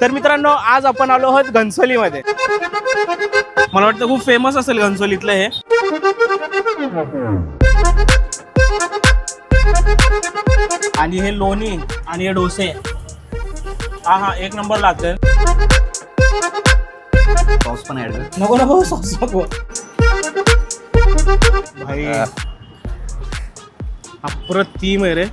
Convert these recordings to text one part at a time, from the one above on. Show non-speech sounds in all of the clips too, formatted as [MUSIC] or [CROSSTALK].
तर मित्रांनो आज आपण आलो आहोत घनसोलीमध्ये. मला वाटतं खूप फेमस असेल घनसोलीतलं हे. आणि हे लोणी आणि हे डोसे. हा हा एक नंबर लागते पाऊस पण ऍड नको नको सॉस नको. भाई अप्रतिम आहे रे.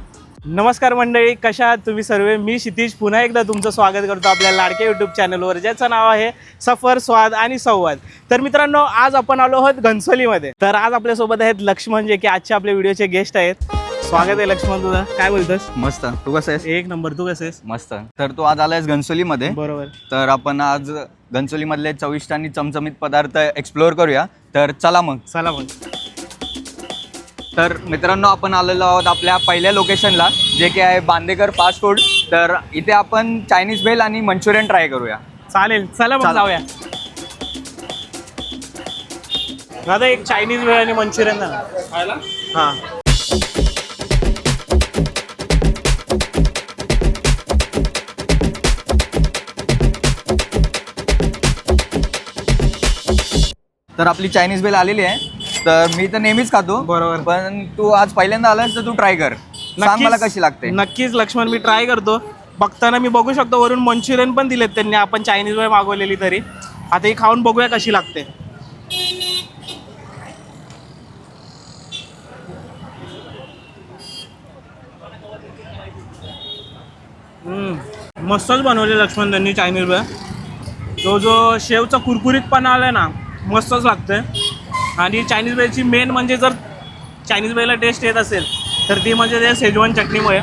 नमस्कार मंडळी कशा आहात तुम्ही सर्व? मी क्षितिज. पुन्हा एकदा तुमचं स्वागत करतो आपल्या लाडक्या यूट्यूब चॅनलवर ज्याचं नाव आहे सफर स्वाद आणि संवाद. तर मित्रांनो आज आपण आलो आहोत घनसोलीमध्ये. तर आज आपल्यासोबत आहेत लक्ष्मण जे की आजचे आपल्या व्हिडिओचे गेस्ट आहेत. स्वागत आहे लक्ष्मण तुझं. काय बोलतोस? मस्त. तू कसं आहेस? एक नंबर. तू कसं आहेस? मस्त. तर तू आज आलायस घनसोलीमध्ये. बरोबर. तर आपण आज घनसोलीमधले चविष्ट आणि चमचमीत पदार्थ एक्सप्लोअर करूया. तर चला मग. चला मग. तर मित्रांनो आपण आलेलो आहोत आपल्या पहिल्या लोकेशनला जे की आहे बांदेकर फास्ट फूड तर इथे आपण चायनीज भेल आणि मंचुरियन ट्राय करूया. चालेल चला मग. जाऊया. दादा एक चायनीज वेळ आणि मंचुरियन ना. हा. तर आपली चायनीज भेल आलेली आहे. तर मी तर नेहमीच खातो. बरोबर. पण तू आज पहिल्यांदा आलास तर तू ट्राय कर. सांग मला कशी लागते? नक्कीच लक्ष्मण मी ट्राय करतो. बघताना मी बघू शकतो वरून मंचुरियन पण दिलेत त्यांनी. आपण चायनीज वेळ मागवलेली तरी. आता ही खाऊन बघूया कशी लागते. हम्म, मस्तच बनवले लक्ष्मण त्यांनी चायनीज वेळ तो जो शेवचा कुरकुरीतपणा आलाय ना मस्तच लागतंय. आणि चायनीज वेळची मेन म्हणजे जर चायनीज वेळेला टेस्ट येत असेल तर ती म्हणजे ते शेजवान चटणीमुळे.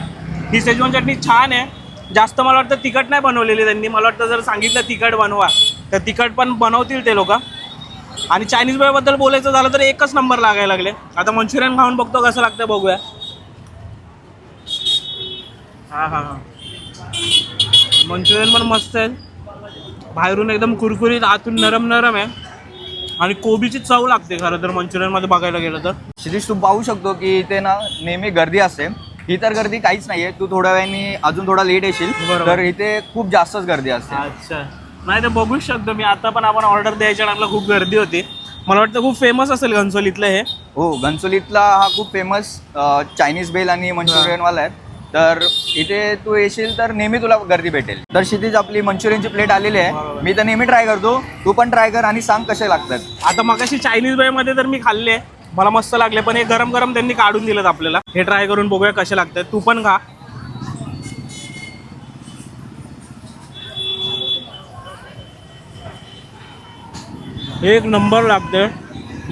ही शेजवान चटणी छान आहे. जास्त मला वाटतं तिखट नाही बनवलेली त्यांनी. मला वाटतं जर सांगितलं तिखट बनवा तर तिखट पण बनवतील ते लोक. आणि चायनीज वेळबद्दल बोलायचं झालं तर एकच नंबर लागायला लागले. आता मंचुरियन खाऊन बघतो कसं लागतं बघूया. हां हां हां. मंचुरियन पण मस्त आहे. बाहेरून एकदम कुरकुरीत आतून नरम नरम आहे. आणि कोबीची चव लागते खरं तर मंचुरियनमध्ये बघायला गेलं तर. शिरीष तू पाहू शकतो की इथे ना नेहमी गर्दी असते. ही तर गर्दी काहीच नाहीये. तू थोड्या वेळाने अजून थोडा लेट येशील. बरोबर. तर इथे खूप जास्तच गर्दी असते. अच्छा. नाही तर बघूच शकतो मी. आता पण आपण ऑर्डर द्यायच्या टाइमला खूप गर्दी होती. मला वाटतं खूप फेमस असेल घनसोलीतलं हे. हो घनसोलीतला हा खूप फेमस चायनीज बेल आणि मंचुरियन वाला आहे. तर इथे तू येशील तर नेहमी तुला गर्दी भेटेल. तर क्षितिज आपली मंचुरियनची प्लेट आलेली आहे. मी तर नेहमी ट्राय करतो. तू पण ट्राय कर आणि सांग कसे लागतात. आता मगाशी चायनीज वेळमध्ये तर मी खाल्ले. मला मस्त लागले पण हे गरम गरम त्यांनी काढून दिलं आपल्याला. हे ट्राय करून बघूया कसे लागतात. तू पण खा. एक नंबर लागते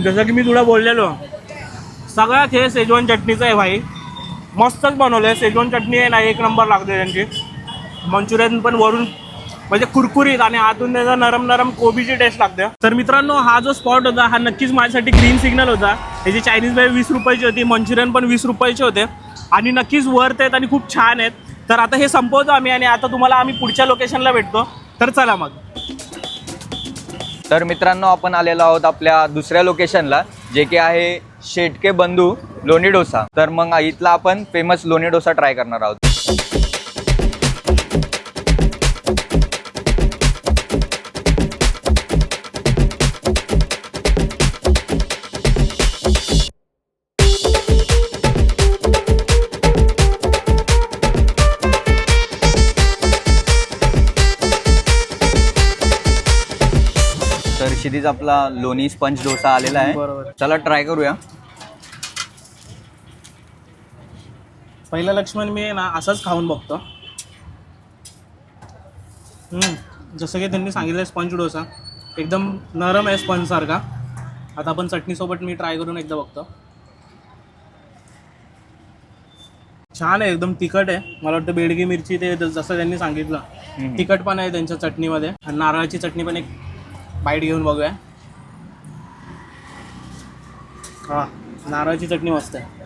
जसं की मी तुला बोललेलो. सगळ्यात हे शेजवान चटणीचं आहे भाई. मस्तच बनवलं आहे शेजवान चटणी आहे ना एक नंबर लागते त्यांची. मंचुरियन पण वरून म्हणजे कुरकुरीत आणि आतून त्याचा नरम नरम कोबीची टेस्ट लागते. तर मित्रांनो हा जो स्पॉट होता हा नक्कीच माझ्यासाठी ग्रीन सिग्नल होता. त्याची चायनीज बाई वीस रुपयाची होती मंचुरियन पण वीस रुपयाचे होते. आणि नक्कीच वर्थ आहेत आणि खूप छान आहेत. तर आता हे संपवतो आम्ही आणि आता तुम्हाला आम्ही पुढच्या लोकेशनला भेटतो. तर चला मग. तर मित्रांनो आपण आलेलो आहोत आपल्या दुसऱ्या लोकेशनला जे की आहे शेटके बंधू लोणी डोसा. तर मग इथला आपण फेमस लोणी डोसा ट्राय करणार आहोत. क्षितिज आपला लोणी स्पंज डोसा आलेला आहे. चला ट्राय करूया. पहिलं लक्ष्मण मी आहे ना असंच खाऊन बघतो. हम्म, जसं की त्यांनी सांगितलं स्पंज डोसा. एकदम नरम आहे स्पंजसारखा आता आपण चटणीसोबत मी ट्राय करून एकदा बघतो. छान आहे एकदम तिखट आहे. मला वाटतं बेडगी मिरची ते जसं त्यांनी सांगितलं. हम्म. तिखट पण आहे त्यांच्या चटणीमध्ये. आणि नारळाची चटणी पण एक बाईट घेऊन बघूया. हा. नारळाची चटणी मस्त आहे.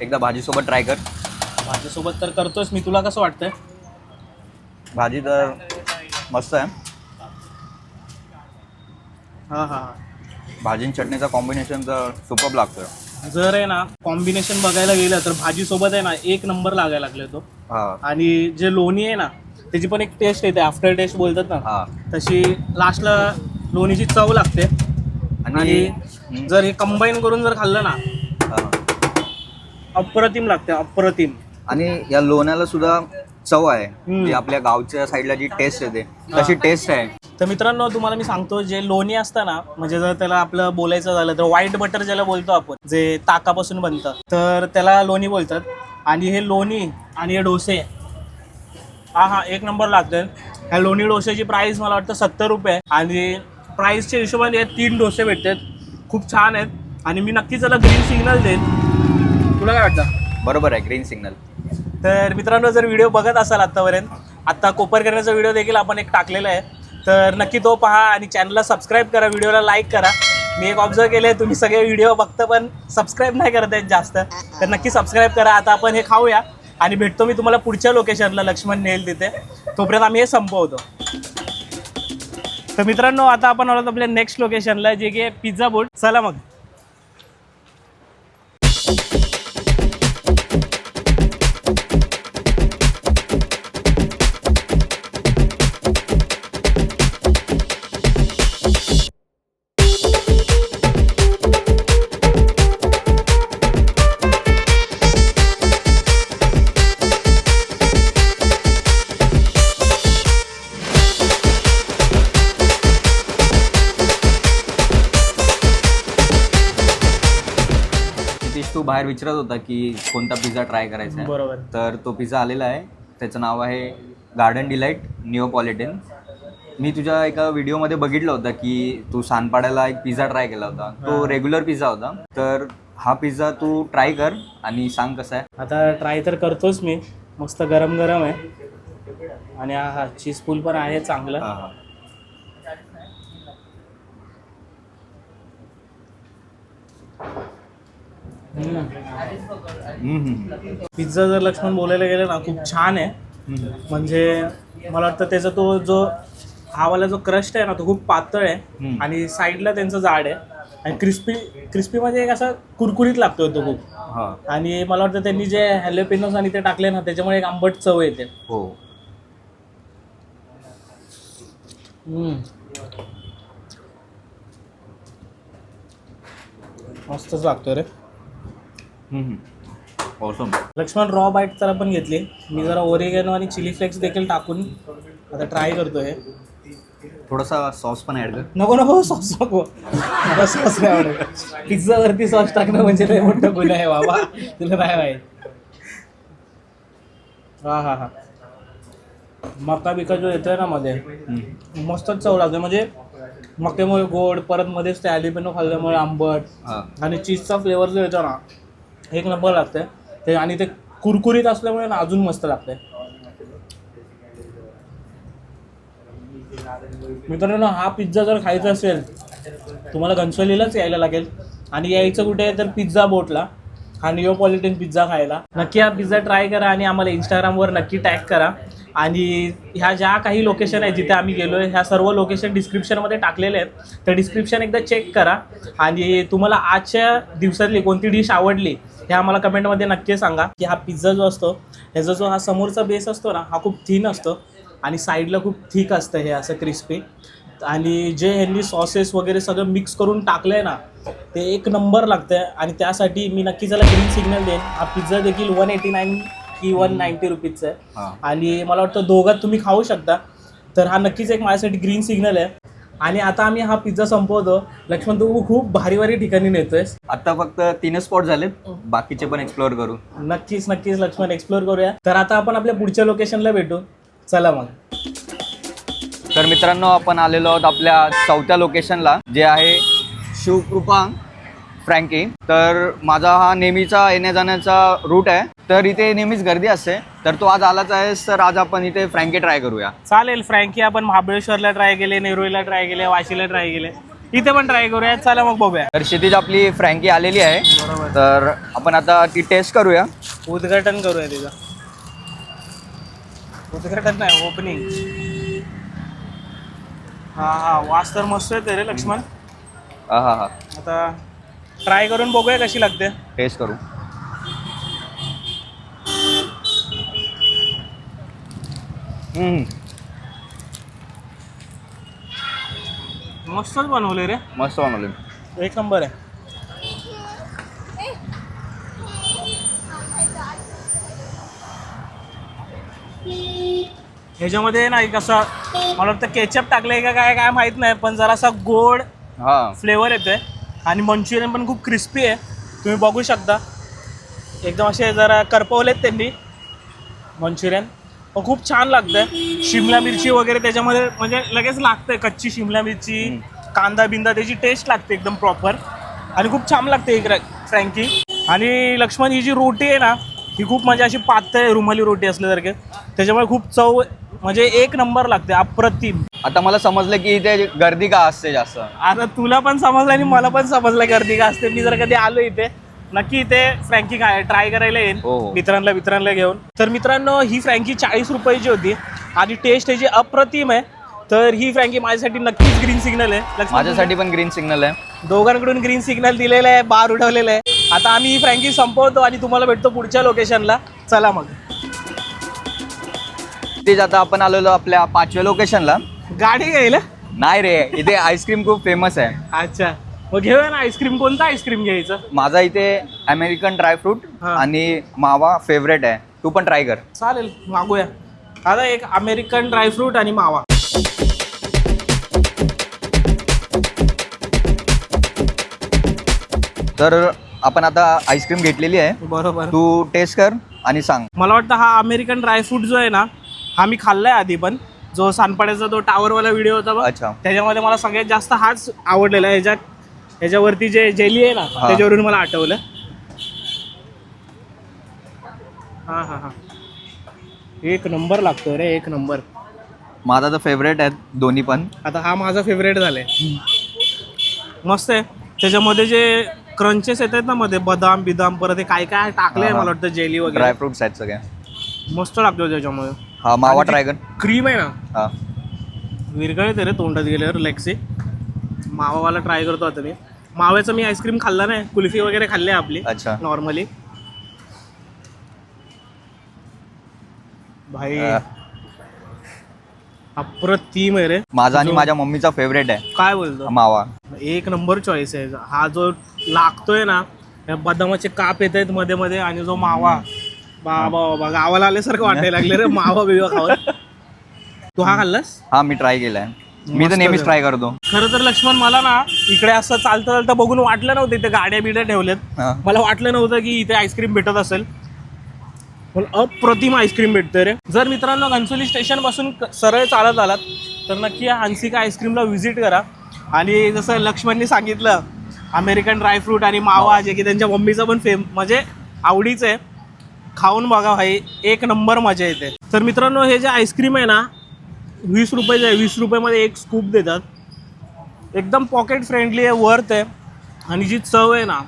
एकदा भाजीसोबत ट्राय कर. माझ्यासोबत तर करतोस. मी तुला कसं वाटतंय? भाजी तर मस्त आहे. हा हा. भाजी आणि चटणीचा कॉम्बिनेशन तर सुपर लागतं जर आहे ना कॉम्बिनेशन बघायला गेलं तर भाजी सोबत आहे ना एक नंबर लागायला लागले तो. हा. आणि जे लोणी आहे ना त्याची पण एक टेस्ट येते. आफ्टर टेस्ट बोलतात ना. हा. तशी लास्टला लोणीची चव लागते आणि. जर हे कंबाईन करून जर खाल्लं ना हा. अप्रतिम लागते अप्रतिम आणि या लोण्याला सुद्धा चव आहे हम्म. आपल्या गावच्या साईडला जी टेस्ट येते तशी टेस्ट आहे तर मित्रांनो तुम्हाला मी सांगतो जे लोणी असतं ना म्हणजे जर त्याला आपलं बोलायचं झालं तर व्हाईट बटर ज्याला बोलतो आपण जे ताकापासून बनतं तर त्याला लोणी बोलतात आणि हे लोणी आणि हे डोसे हा हा एक नंबर लागतं ह्या लोणी डोश्याची प्राईस मला वाटतं सत्तर रुपये आहे. आणि प्राईसच्या हिशोबाने हे तीन डोसे भेटतात. खूप छान आहेत. आणि मी नक्कीच त्याला ग्रीन सिग्नल देईन. तुला काय वाटतं? बरोबर आहे ग्रीन सिग्नल तर मित्रांनो जर व्हिडिओ बघत असाल आत्तापर्यंत आत्ता कोपर करण्याचा व्हिडिओ देखील आपण एक टाकलेला आहे. तर नक्की तो पहा आणि चॅनलला सबस्क्राईब करा व्हिडिओला लाईक करा. मी एक ऑब्झर्व केलं आहे तुम्ही सगळे व्हिडिओ बघता पण सबस्क्राईब नाही करत आहेत जास्त. तर नक्की सबस्क्राईब करा. आता आपण हे खाऊया आणि भेटतो मी तुम्हाला पुढच्या लोकेशनला लक्ष्मण नेल तिथे. तोपर्यंत आम्ही हे संपवतो. तर मित्रांनो आता आपण आलो आपल्या नेक्स्ट लोकेशनला जे की पिझ्झा बोट चला मग. बाहेर विचारत होता की कोणता पिझ्झा ट्राय करायचा आहे. बरोबर. तर तो पिझ्झा आलेला आहे. त्याचं नाव आहे गार्डन डिलाईट निओपॉलिटन मी तुझ्या एका व्हिडिओमध्ये बघितलं होतं की तू सानपाड्याला एक पिझ्झा ट्राय केला होता. तो. रेग्युलर पिझ्झा होता. तर हा पिझ्झा तू ट्राय कर आणि सांग कसा आहे. आता ट्राय तर करतोच मी. मस्त गरम गरम आहे. आणि हा हा चीज पूल पण आहे चांगलं. हा, हा. हम्म. हम्म, हम्म. पिझ्झा जर लक्ष्मण बोलायला गेलं ना खूप छान आहे. म्हणजे मला वाटतं त्याचा तो जो हा वाला जो क्रस्ट आहे ना तो खूप पातळ आहे. आणि साईडला त्यांचं जाड आहे. आणि क्रिस्पी क्रिस्पी म्हणजे एक असा कुरकुरीत लागतोय तो खूप. हा. आणि मला वाटतं त्यांनी जे हॅलोपिनोस आणि ते टाकले ना त्याच्यामुळे एक आंबट चव येते. हो. मस्तच लागतोय रे. ऑसम लक्ष्मण रॉ बाईट तर आपण घेतली. मी जरा ओरिगॅनो आणि चिली फ्लेक्स देखील टाकून आता ट्राय करतोय. थोडासा सॉस पण ऍड कर. नको नको सॉस नको. मला सॉस नाही आवडत. पिझ्झावरती सॉस टाकणं म्हणजे लय मोठं गुन्हा आहे बाबा. तुला काय माहीत? हा हा हा. मका बिका जो येतोय ना मध्ये. मस्तच चव लागते म्हणजे मक्यामुळे गोड परत मध्येच ते ॲलिपेनो खाल्ल्यामुळे आंबट आणि चीजचा फ्लेवर जो येतो ना एक नंबर लागतंय. ते आणि ते कुरकुरीत असल्यामुळे ना अजून मस्त लागतंय. मित्रांनो हा पिझ्झा जर खायचा असेल तुम्हाला घनसोलीलाच यायला लागेल. आणि यायचं कुठे आहे तर पिझ्झा बोटला हा निओपॉलिटन पिझ्झा खायला. नक्की हा पिझ्झा ट्राय करा आणि आम्हाला इंस्टाग्रामवर नक्की टॅग करा. आणि ह्या ज्या काही लोकेशन आहे जिथे आम्ही गेलो आहे ह्या सर्व लोकेशन डिस्क्रिप्शनमध्ये टाकलेले आहेत. तर डिस्क्रिप्शन एकदा चेक करा. आणि तुम्हाला आजच्या दिवसातली कोणती डिश आवडली हे आम्हाला कमेंटमध्ये नक्की सांगा. की हा पिझ्झा जो असतो ह्याचा जो हा समोरचा बेस असतो ना हा खूप थीन असतो आणि साईडला खूप थिक असतं हे असं क्रिस्पी आणि जे ह्यांनी सॉसेस वगैरे सगळं मिक्स करून टाकलं आहे ना ते एक नंबर लागतं आहे आणि त्यासाठी मी नक्की त्याला ग्रीन सिग्नल देईन. हा पिझ्झा देखील वन एटी नाईन की वन नाईन्टी रुपीजचा आहे. हा. आणि मला वाटतं दोघात तुम्ही खाऊ शकता. तर हा नक्कीच एक माझ्यासाठी ग्रीन सिग्नल आहे. आणि आता आम्ही हा पिझ्झा संपवतो. लक्ष्मण तू खूप भारी भारी ठिकाणी नेतोयस. आता फक्त तीनच स्पॉट झालेत. बाकीचे पण एक्सप्लोअर करू. नक्कीच नक्कीच लक्ष्मण एक्सप्लोर करूया. तर आता आपण आपल्या पुढच्या लोकेशनला भेटू. चला मग. तर मित्रांनो आपण आलेलो आहोत आपल्या चौथ्या लोकेशनला जे आहे शिवकृपा. फ्रँकी. तर माझा हा नेहमीचा येण्या जाण्याचा रूट आहे. तर इथे नेहमीच गर्दी असते. तर तो आज आलाच आहे तर आज आपण इथे फ्रँकी ट्राय करूया. चालेल फ्रँकी आपण महाबळेश्वरला ट्राय केले नेरुळीला ट्राय केले वाशीला ट्राय केले. इथे पण ट्राय करूया. चला मग बघूया. तर क्षितिज आपली फ्रँकी आलेली आहे. बरोबर. तर आपण आता ती टेस्ट करूया. उद्घाटन करूया तिचं. उद्घाटन नाही ओपनिंग हा हा वास तर मस्त येते रे लक्ष्मण. हा हा हा. आता ट्राय करून बघूया कशी लागते. टेस्ट करू. मस्तच बनवले रे. मस्त बनवले एक नंबर आहे. ह्याच्यामध्ये नाही कसं मला वाटतं केचप टाकलंय का काय काय माहीत नाही पण जरासा गोड हा. फ्लेवर येतोय. आणि मंचुरियन पण खूप क्रिस्पी आहे. तुम्ही बघू शकता. एकदम असे जरा करपवलेत त्यांनी मंचुरियन. खूप छान लागतंय. शिमला मिरची वगैरे त्याच्यामध्ये म्हणजे लगेच लागतंय कच्ची शिमला मिरची कांदा बिंदा त्याची टेस्ट लागते एकदम प्रॉपर आणि खूप छान लागते ग्रॅ- फ्रँकी. आणि लक्ष्मण ही जी रोटी आहे ना ही खूप म्हणजे अशी पातळ आहे, रुमाली रोटी असल्यासारखे. त्याच्यामुळे खूप चव म्हणजे एक नंबर लागते अप्रतिम. आता मला समजलं की इथे गर्दी का असते जास्त? आता तुला पण समजलं आणि मला पण समजलं गर्दी का असते. मी जर कधी आलो इथे नक्की इथे फ्रँकी काय ट्राय करायला येईन. हो, हो. मित्रांना मित्रांना घेऊन. तर मित्रांनो ही फ्रँकी चाळीस रुपयाची होती आणि टेस्ट याची अप्रतिम आहे. तर ही फ्रँकी माझ्यासाठी नक्कीच ग्रीन सिग्नल आहे. लक्ष्मण, माझ्यासाठी पण ग्रीन सिग्नल आहे. दोघांकडून ग्रीन सिग्नल दिलेलं आहे बार उडवलेलं आहे. आता आम्ही ही फ्रँकी संपवतो आणि तुम्हाला भेटतो पुढच्या लोकेशनला चला मग. तेच आता आपण आलेलो आपल्या पाचव्या लोकेशनला गाडी घ्यायला नाही रे इथे आईस्क्रीम खूप फेमस आहे. अच्छा. मग घेऊया ना आईस्क्रीम कोणता आईस्क्रीम घ्यायचं? माझा इथे अमेरिकन ड्रायफ्रूट हा. आणि मावा फेवरेट आहे. तू पण ट्राय कर. चालेल मागूया. आता एक अमेरिकन ड्रायफ्रूट आणि मावा. तर आपण आता आईस्क्रीम घेतलेली आहे. बरोबर. तू टेस्ट कर आणि सांग. मला वाटतं हा अमेरिकन ड्रायफ्रूट जो आहे ना हा मी खाल्लाय आधी पण जो सानपाड्याचा तो टावरवाला व्हिडिओ होता बघ अच्छा. त्याच्यामध्ये मला सगळ्यात जास्त हाच आवडलेला आहे. ह्याच्यात ह्याच्यावरती जे जेली आहे ना हा. त्याच्यावरून मला आठवलं. हा हा हा. एक नंबर लागतोय रे एक नंबर. माझा तर फेवरेट आहे दोन्ही पण. आता हा माझा फेवरेट झालाय. मस्त आहे. त्याच्यामध्ये जे क्रंचेस येतात ना मध्ये बदाम बिदाम परत हे काय काय टाकलंय हा, हा. मला वाटतं जेली वगैरे. ड्रायफ्रुट्स आहेत सगळे. मस्त लागतो त्याच्यामध्ये. हा मावा कर क्रीम आहे ना हा. विरघळते रे तोंडात गेल्यावर लेक्सी मावावाला ट्राय करतो आता मी. माव्याचं मी आईस्क्रीम खाल्ला नाही कुल्फी वगैरे खाल्ली आहे आपली अच्छा. नॉर्मली भाई अप्रतिम आहे रे. माझा आणि माझ्या मम्मीचा फेवरेट आहे. काय बोलतो? मावा. एक नंबर चॉईस आहे. हा जो लागतोय ना या बदामाचे काप येत आहेत मध्ये मध्ये आणि जो मावा बाबा बाबा गावाला आल्यासारखं वाटायला लागले रे मावा बिवा खावत तू हा खाल्लास? हा मी ट्राय केलाय. मी तर नेहमीच. ट्राय करतो. खरं तर लक्ष्मण मला ना इकडे असं चालतं चालतं बघून वाटलं नव्हतं इथे गाड्या बिड्या ठेवल्यात. हा. मला वाटलं नव्हतं की इथे आईस्क्रीम भेटत असेल. पण अप्रतिम आईस्क्रीम भेटतं रे. जर मित्रांनो घनसोली स्टेशनपासून क- सरळ चालत आलात तर नक्की या हंसिका आईस्क्रीमला व्हिजिट करा. आणि जसं लक्ष्मणनी सांगितलं अमेरिकन ड्रायफ्रूट आणि मावा जे की त्यांच्या मम्मीचं पण फेम म्हणजे आवडीचं आहे. खाऊन बघा भाई एक नंबर मजा येते. तर मित्रांनो हे जे आईस्क्रीम आहे ना वीस रुपयाचं आहे वीस रुपयामध्ये एक स्कूप देतात. एकदम पॉकेट फ्रेंडली आहे वर्थ आहे. आणि जी चव आहे ना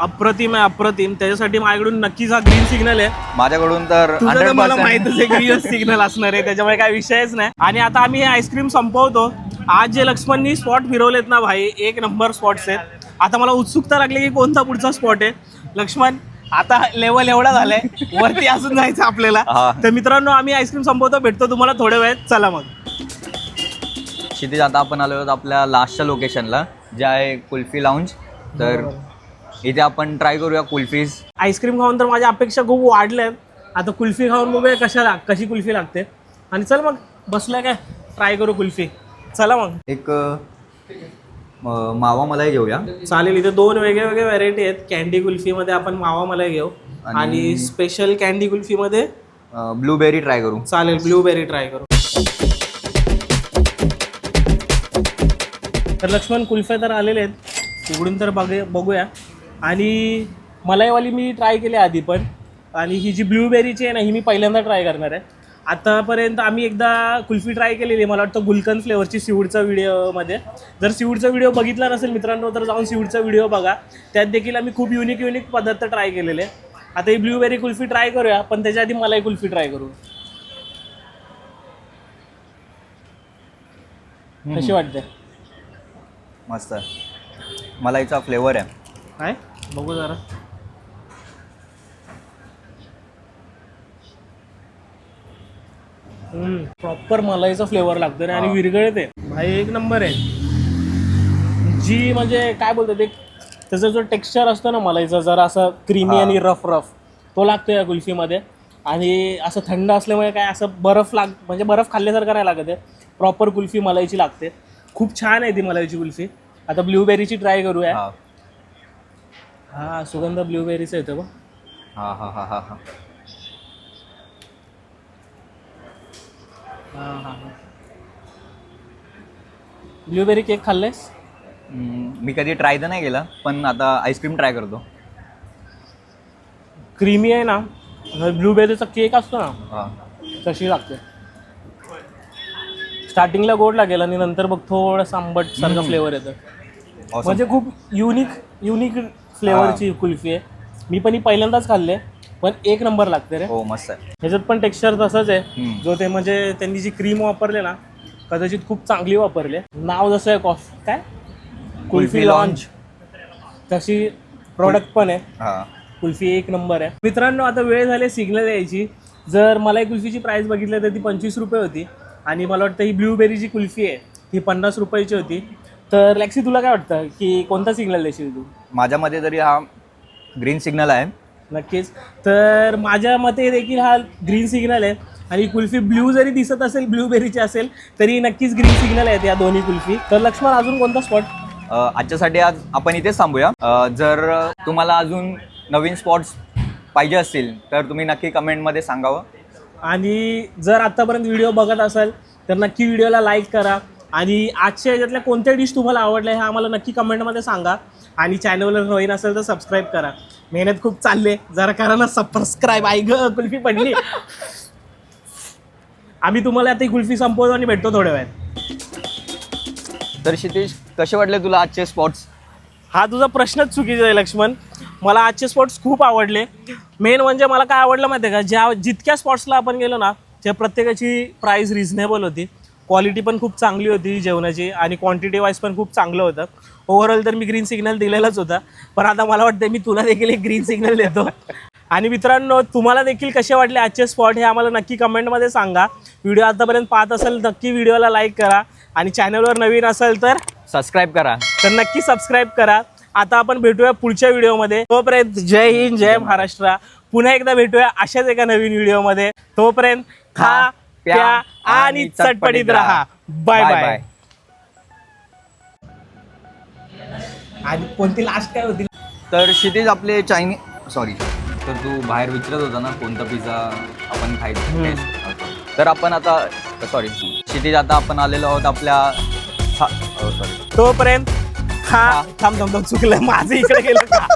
अप्रतिम आहे अप्रतिम. त्याच्यासाठी माझ्याकडून नक्कीच हा ग्रीन सिग्नल आहे. माझ्याकडून तर तुझं तर हंड्रेड मला माहितच आहे ग्रीन सिग्नल [LAUGHS] असणार आहे त्याच्यामुळे काय विषयच नाही. आणि आता आम्ही हे आईस्क्रीम संपवतो. आज जे लक्ष्मणनी स्पॉट फिरवलेत ना भाई एक नंबर स्पॉट्स आहेत. आता मला उत्सुकता लागली की कोणता पुढचा स्पॉट आहे? लक्ष्मण? आता लेवल एवढा झालाय वरती अजून जायचं आपल्याला. हा. तर मित्रांनो आम्ही आईस्क्रीम संपवतो भेटतो तुम्हाला थोड्या वेळात. चला मग. क्षितिज आता आपण आलो आहोत आपल्या लास्टच्या लोकेशनला जे आहे कुल्फी लाऊंज तर इथे आपण ट्राय करूया कुल्फीज. आईस्क्रीम खाऊन तर माझ्या अपेक्षा खूप वाढल्या. आहेत आता कुल्फी खाऊन बघूया कशा लाग कशी कुल्फी लागते. आणि चल मग बसल्या काय? ट्राय करू कुल्फी. चला मग. एक मावा मलाई घेऊया. चालेल इथे दोन वेगळे वेगळे व्हरायटी आहेत. कॅन्डी कुल्फीमध्ये आपण मावा मलाई घेऊ. आणि- स्पेशल कॅन्डी कुल्फीमध्ये ब्लूबेरी ट्राय करू. चालेल ब्लूबेरी ट्राय करू. तर लक्ष्मण कुल्फ्या तर आलेले आहेत. उघडून तर बघे बघूया. आणि मलाईवाली मी ट्राय केली आधी पण. आणि ही जी ब्लूबेरीची आहे ना ही मी पहिल्यांदा ट्राय करणार आहे. आतापर्यंत आम्ही एकदा कुल्फी ट्राय केलेली आहे. मला वाटतं गुलकंद फ्लेवरची सिवूडचा व्हिडिओमध्ये जर सिवूडचा व्हिडिओ बघितला नसेल मित्रांनो तर जाऊन सिवूडचा व्हिडिओ बघा. त्यात देखील आम्ही खूप युनिक युनिक पदार्थ ट्राय केलेले. आता ही ब्लूबेरी कुल्फी ट्राय करूया पण त्याच्या आधी मलाई कुल्फी ट्राय करू. कशी वाटते? मस्त. मलाईचा फ्लेवर आहे. काय? बघू जरा. प्रॉपर मलाईचा फ्लेवर लागतो आणि. विरगळत आहे भाई एक नंबर आहे. जी म्हणजे काय बोलतात ते त्याचा जो टेक्स्चर असतो ना मलाईचा जरा असं क्रीमी. आणि रफ रफ तो लागतो या कुल्फीमध्ये. आणि असं थंड असल्यामुळे काय असं बर्फ लाग म्हणजे बर्फ खाल्ल्यासारखं नाही लागत आहे. प्रॉपर कुल्फी मलाईची लागते. खूप छान आहे ती मलाईची कुल्फी. आता ब्ल्यूबेरीची ट्राय करूया. हा. हा सुगंध ब्ल्यूबेरीचा येतो बघ. हा हा हा हा हा. हा हा हा. ब्ल्यूबेरी केक खाल्लेस मी कधी ट्राय तर नाही केला पण आता आईस्क्रीम ट्राय करतो. क्रीमी आहे ना ब्लूबेरीचा केक असतो ना हा. तशी लागते. स्टार्टिंगला गोड लागेल आणि नंतर बघ थोडंसं आंबट सारखं. फ्लेवर येतं. Awesome. म्हणजे खूप युनिक युनिक फ्लेवरची कुल्फी आहे. मी पण ही पहिल्यांदाच खाल्ले पण एक नंबर लागते रे. हो मस्त आहे. ह्याच्यात पण टेक्स्चर तसंच आहे. जो ते म्हणजे त्यांनी जी क्रीम वापरले ना कदाचित खूप चांगली वापरली नाव जसं आहे कॉफी काय? कुल्फी लॉन्च तशी प्रॉडक्ट पण आहे. हा. कुल्फी एक नंबर आहे. मित्रांनो आता वेळ झाली सिग्नल यायची. जर मलाई कुल्फीची प्राईस बघितलं तर ती पंचवीस रुपये होती. आणि मला वाटतं ही ब्लूबेरीची कुल्फी आहे ही पन्नास रुपयाची होती. तर लॅक्सी तुला काय वाटतं की कोणता सिग्नल देशील तू? माझ्या मते तरी हा ग्रीन सिग्नल आहे. नक्कीच. तर माझ्या मते देखील हा ग्रीन सिग्नल आहे. आणि कुल्फी ब्ल्यू जरी दिसत असेल ब्लूबेरीची असेल तरी नक्कीच ग्रीन सिग्नल आहेत या दोन्ही कुल्फी. तर लक्ष्मण अजून कोणता स्पॉट आजच्यासाठी आज आपण इथेच थांबूया. जर तुम्हाला अजून नवीन स्पॉट्स पाहिजे असतील तर तुम्ही नक्की कमेंटमध्ये सांगावं. आणि जर आत्तापर्यंत व्हिडिओ बघत असाल तर नक्की व्हिडिओला लाईक करा. आणि आजच्या याच्यातल्या कोणत्या डिश तुम्हाला आवडल्या हे आम्हाला नक्की कमेंटमध्ये सांगा. आणि चॅनलवर नवीन असेल तर सबस्क्राईब करा. मेहनत खूप चालले. जरा करा ना सबस्क्राईब आई ग कुल्फी पडली. आम्ही तुम्हाला आता कुल्फी संपवतो आणि भेटतो थोड्या वेळात. तर क्षितिज कसे वाटले तुला आजचे स्पॉट्स हा तुझा प्रश्नच चुकीचा आहे लक्ष्मण. मला आजचे स्पॉट्स खूप आवडले. मेन म्हणजे मला काय आवडलं माहिती आहे का? ज्या जितक्या स्पॉट्सला आपण गेलो ना त्या प्रत्येकाची प्राईस रिझनेबल होती. क्वालिटी पण खूप चांगली होती जेवणाची आणि क्वांटिटी वाईज पण खूप चांगलं होतं. ओव्हरऑल तर मी ग्रीन सिग्नल दिलेलाच होता. पण आता मला वाटतं मी तुला देखील एक ग्रीन सिग्नल देतो. आणि मित्रांनो तुम्हाला देखील कसे वाटले आजचे स्पॉट हे आम्हाला नक्की कमेंटमध्ये सांगा. व्हिडिओ आतापर्यंत पाहत असेल नक्की व्हिडिओला लाईक करा. आणि चॅनलवर नवीन असेल तर सबस्क्राईब करा. तर नक्की सबस्क्राईब करा. आता आपण भेटूया पुढच्या व्हिडिओमध्ये तोपर्यंत जय हिंद जय महाराष्ट्र. पुन्हा एकदा भेटूया अशाच एका नवीन व्हिडिओमध्ये तोपर्यंत खा प्या आणि चटपटीत राहा. Bye bye. आणि कोणती लास्ट काय होती? तर क्षितिज आपले चायनी सॉरी तर तू बाहेर विचारत होता ना कोणता पिझ्झा आपण. खायचं तर आपण आता सॉरी क्षितिज आता आपण आलेलो आहोत आपल्या सॉरी तोपर्यंत खा थांब थांब थांब चुकलं. माझं इकडे गेलं का?